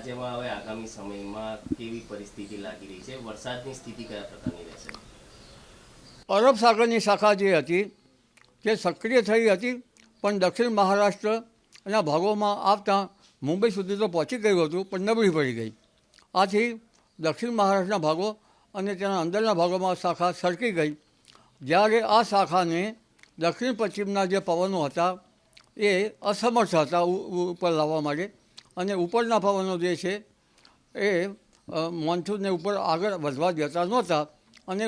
રાજ્યમાં હવે આગામી સમયમાં કેવી પરિસ્થિતિ લાગી રહી છે? વરસાદની સ્થિતિ કયા પ્રકારની રહેશે? અરબ સાગરની શાખા જે હતી, તે સક્રિય થઈ હતી, પણ દક્ષિણ મહારાષ્ટ્રના ભાગોમાં આવતા મુંબઈ સુધી તો પહોંચી ગયું હતું, પણ નબળી પડી ગઈ. આથી દક્ષિણ મહારાષ્ટ્રના ભાગો અને તેના અંદરના ભાગોમાં શાખા સરકી ગઈ. જ્યારે આ શાખાને દક્ષિણ પશ્ચિમના જે પવનો હતા, એ અસમર્થ હતા ઉપર લાવવા માટે. અને ઉપરના પવનો જે છે એ મોન્સૂનને ઉપર આગળ વધવા દેતા નહોતા અને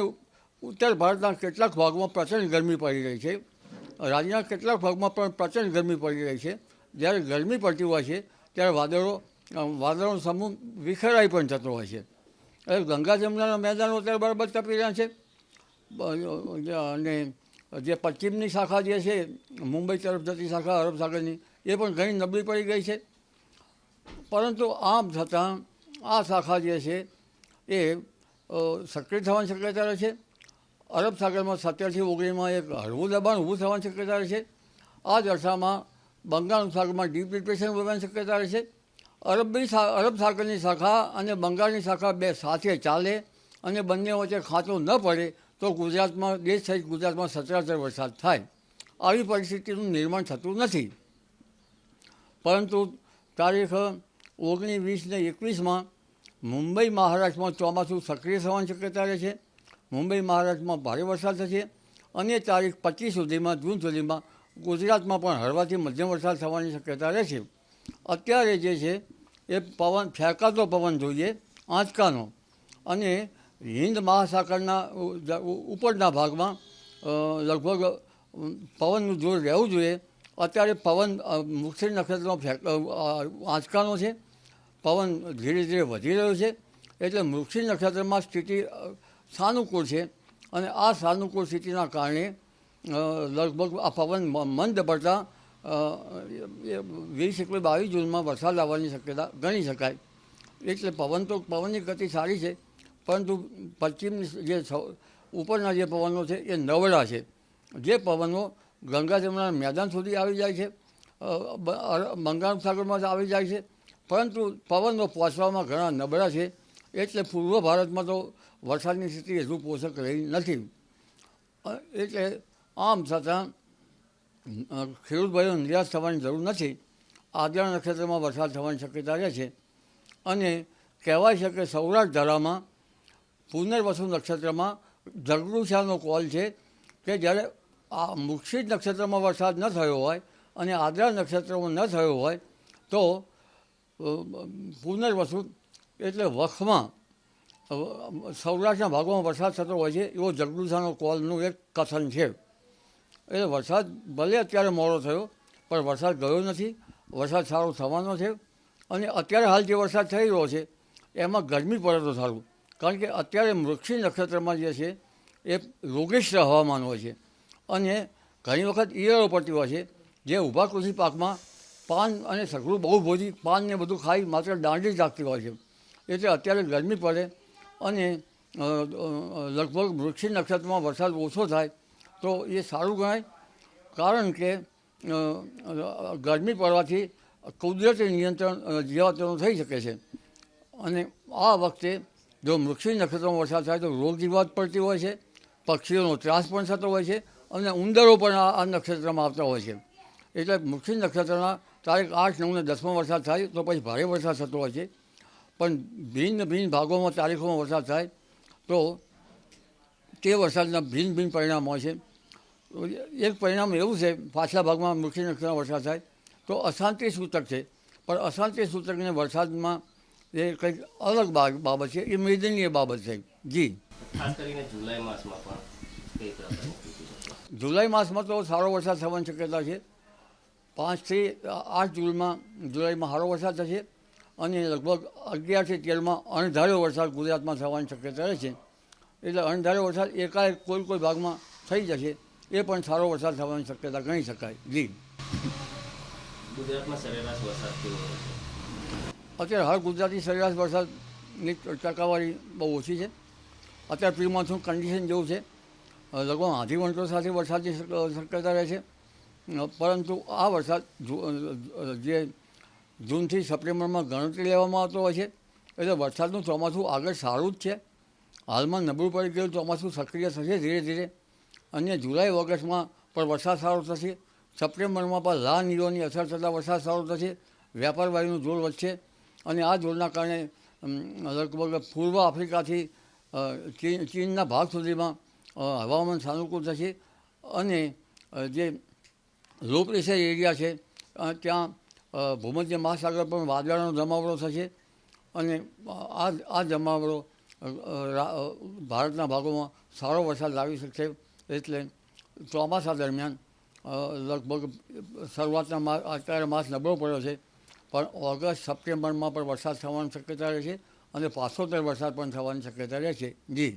ઉત્તર ભારતના કેટલાક ભાગમાં પ્રચંડ ગરમી પડી રહી છે. રાજ્યના કેટલાક ભાગમાં પણ પ્રચંડ ગરમી પડી રહી છે. જ્યારે ગરમી પડતી હોય છે, ત્યારે વાદળો વાદળોનો સમૂહ વિખેરાઈ પણ થતો હોય છે. એટલે ગંગા જમુનાના મેદાનો અત્યારે બરાબર તપી રહ્યા છે. અને જે પશ્ચિમની શાખા જે છે, મુંબઈ તરફ જતી શાખા, અરબ સાગરની, એ પણ ઘણી નબળી પડી ગઈ છે. પરંતુ આમ છતાં આ શાખા જે છે એ સક્રિય થવાની શક્યતા રહે છે. અરબ સાગરમાં સત્તરથી ઓગણીસમાં એક હળવું દબાણ ઊભું થવાની શક્યતા રહે છે. આ દર્શામાં બંગાળ સાગરમાં ડીપ ડિપ્રેશન વધવાની શક્યતા છે. અરબની અરબ સાગરની શાખા અને બંગાળની શાખા બે સાથે ચાલે અને બંને વચ્ચે ખાંચો ન પડે તો ગુજરાતમાં, દેશ સહિત ગુજરાતમાં સચરાચર વરસાદ થાય. આવી પરિસ્થિતિનું નિર્માણ થતું નથી. પરંતુ તારીખ ઓગણીસ વીસ ને એકવીસમાં મુંબઈ મહારાષ્ટ્રમાં ચોમાસું સક્રિય થવાની શક્યતા રહે છે. મુંબઈ મહારાષ્ટ્રમાં ભારે વરસાદ થશે અને તારીખ પચીસ સુધીમાં, જૂન સુધીમાં ગુજરાતમાં પણ હળવાથી મધ્યમ વરસાદ થવાની શક્યતા રહે છે. અત્યારે જે છે, એ પવન, ફેંકાતો પવન જોઈએ, આંચકાનો. અને હિન્દ મહાસાગરના ઉપરના ભાગમાં લગભગ પવનનું જોર રહેવું જોઈએ. અત્યારે પવન મુખ્ય નક્ષત્રનો આંચકાનો છે. પવન ધીરે ધીરે વધી રહ્યો છે. એટલે મૃક્ષી નક્ષત્રમાં સ્થિતિ સાનુકૂળ છે અને આ સાનુકૂળ સ્થિતિના કારણે લગભગ આ પવન મંદ પડતા વીસ એકવીસ બાવીસ જૂનમાં વરસાદ આવવાની શક્યતા ગણી શકાય. એટલે પવન તો, પવનની ગતિ સારી છે, પરંતુ પશ્ચિમની જે ઉપરના જે પવનો છે એ નવડા છે. જે પવનો ગંગા જમુના મેદાન સુધી આવી જાય છે. અ, બ- બંગાળ સાગરમાં આવી જાય છે. પરંતુ પવનો પહોંચવામાં ઘણા નબળા છે. એટલે પૂર્વ ભારતમાં તો વરસાદની સ્થિતિ હજુ પોષક રહી નથી. એટલે આમ છતાં ખેડૂતભાઈઓ ખેડૂત નિરાશ થવાની જરૂર નથી. આદ્રા નક્ષત્રમાં વરસાદ થવાની શક્યતા રહે છે. અને કહેવાય છે કે સૌરાષ્ટ્ર ધારામાં પુનર્વસુ નક્ષત્રમાં જગડુશાનો કોલ છે કે જ્યારે આ મુક્ષિત નક્ષત્રમાં વરસાદ ન થયો હોય અને આદ્રા નક્ષત્રમાં ન થયો હોય તો પુનર્વસુ એટલે વખમાં સૌરાષ્ટ્રના ભાગોમાં વરસાદ થતો હોય છે એવો જગડુશાનો કોલનું એક કથન છે. એટલે વરસાદ ભલે અત્યારે મોડો થયો, પણ વરસાદ ગયો નથી, વરસાદ સારો થવાનો છે અને અત્યારે હાલ જે વરસાદ થઈ રહ્યો છે, એમાં ગરમી પડે તો સારું. કારણ કે અત્યારે મૃક્ષી નક્ષત્રમાં જે છે, એ રોગિષ્ઠ હવામાન હોય છે. અને ઘણી વખત ઈયળો પડતી હોય છે. જે ઊભા કૃષિ પાકમાં પાન અને સઘળું બહુ ભોજી પાનને બધું ખાઈ માત્ર દાંડી જ રાખતી હોય છે. એટલે અત્યારે ગરમી પડે અને લગભગ વૃક્ષી નક્ષત્રમાં વરસાદ ઓછો થાય, તો એ સારું ગણાય. કારણ કે ગરમી પડવાથી કુદરતી નિયંત્રણ જીવાતોનું થઈ શકે છે. અને આ વખતે જો વૃક્ષી નક્ષત્રમાં વરસાદ થાય તો રોગ જીવાત પડતી હોય છે, પક્ષીઓનો ત્રાસ પણ થતો હોય છે અને ઉંદરો પણ આ નક્ષત્રમાં આવતા હોય છે. એટલે મુખ્ય નક્ષત્રના તારીખ આઠ નવ ને દસમાં વરસાદ થાય, તો પછી ભારે વરસાદ થતો હોય છે. પણ ભિન્ન ભિન્ન ભાગોમાં તારીખોમાં વરસાદ થાય, તો તે વરસાદના ભિન્ન ભિન્ન પરિણામ હોય છે. એક પરિણામ એવું છે, પાછલા ભાગમાં મુખ્ય નક્ષત્રમાં વરસાદ થાય, તો અશાંતિ સૂચક છે. પણ અશાંતિ સૂચકને વરસાદમાં એ કંઈક અલગ બાબત છે, એ મેદનીય બાબત છે. જી. ખાસ કરીને જુલાઈ માસમાં પણ કઈ પ્રકારની સ્થિતિ રહેશે જુલાઈ માસમાં તો સારો વરસાદ થવાની શક્યતા છે. પાંચથી આઠ જૂનમાં જુલાઈમાં સારો વરસાદ થશે અને લગભગ અગિયારથી તેરમાં અણધાર્યો વરસાદ ગુજરાતમાં થવાની શક્યતા રહે છે. એટલે અણધાર્યો વરસાદ એકાએક કોઈ કોઈ ભાગમાં થઈ જશે એ પણ સારો વરસાદ થવાની શક્યતા ગણી શકાય. જી. ગુજરાતમાં સરેરાશ વરસાદ કેવો અત્યારે હાલ ગુજરાતી સરેરાશ વરસાદની ટકાવારી બહુ ઓછી છે. અત્યારે પ્રી મોન્સૂન કન્ડિશન જેવું છે લગભગ આધી વંટો સાથે વરસાદની શક્યતા રહે છે. પરંતુ આ વરસાદ જે જૂનથી સપ્ટેમ્બરમાં ગણતરી લેવામાં આવતો હોય છે, એટલે વરસાદનું ચોમાસું આગળ સારું જ છે. હાલમાં નબળું પડી ગયેલું ચોમાસું સક્રિય થશે ધીરે ધીરે. અને જુલાઈ, ઓગસ્ટમાં પણ વરસાદ સારો થશે. સપ્ટેમ્બરમાં પણ લા નીરોની અસર થતાં વરસાદ સારો થશે. વ્યાપાર વાયુનું જોર વધશે. અને આ જોરના કારણે લગભગ પૂર્વ આફ્રિકાથી ચીન, ચીનના ભાગ સુધીમાં હવામાન સાનુકૂળ થશે અને જે લો પ્રેશર એરિયા છે ત્યાં ભૂમધ્ય મહાસાગર પર વાદળાનો જમાવડો થશે અને આ આ જમાવડો ભારતના ભાગોમાં સારો વરસાદ લાવી શકશે એટલે ચોમાસા દરમિયાન લગભગ શરૂઆતના અત્યારે માસ નબળો પડ્યો છે, પણ ઓગસ્ટ, સપ્ટેમ્બરમાં પણ વરસાદ થવાની શક્યતા રહે છે અને પાછોતેર વરસાદ પણ થવાની શક્યતા રહે છે. જી.